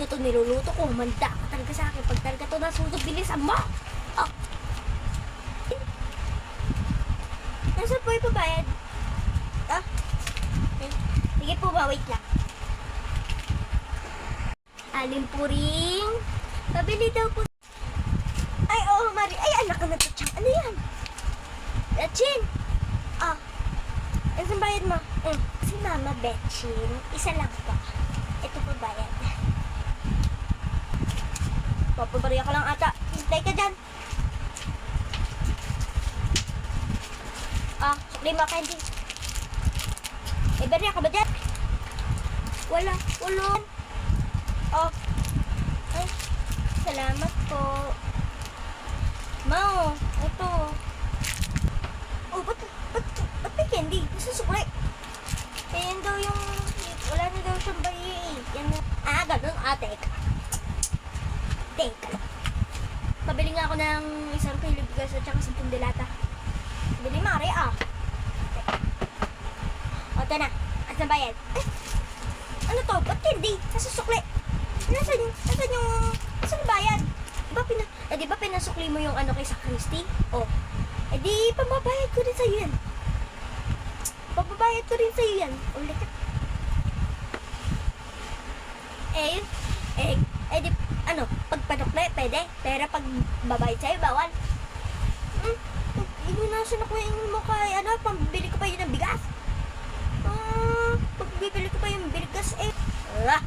na to niluluto ko. Manda ka talaga sa akin. Pag talaga to nasunog, bilisan mo. Oh. Nasaan po yung pabayad? Ah? Sige po ba, wait lang. Alim po ring. Pabili daw po. Ay, oo, Mari. Ay, anak ka na to. Ano yan? Betchin. Ano sa bayad mo? Mm. Si Mama Betchin. Isa lang po. Ito po bayad. Papabariya ka lang ata. Hintay ka dyan. Ah, sukli mo candy. May bariya ka ba dyan? Wala. Wala. Oh. Ay, salamat po. Mao, ito. Oh, ba't, ba't, ba't may candy? Nasusukli. Eh, yan daw yung, wala na daw siyang bayi eh. Yan na. Ah, teka. Teka. Pabili nga ako ng isang kilo bigas at saka 10 dilata. Bili mare ah. O, ito na. At na bayad. Eh, ano to? Ba't candy? Nasusukli. Nasaan yung, nasaan yung, nasaan bayad? Di ba, pina, eh, di ba pinasukli mo yung ano kay sa Christy? Oh. Eh di, pamabayad ko rin sa'yo yan. Papabayad ko rin sa'yo yan. Ulit ka. Eh. Eh, eh di, ano, pag panukli, pwede. Pero pag babayad sa'yo, bawal. Hmm, hindi na sinukuhin mo kay, ano, pambili ko pa yun ng bigas. Ah, pag bibili ko pa yung bigas, eh, ah,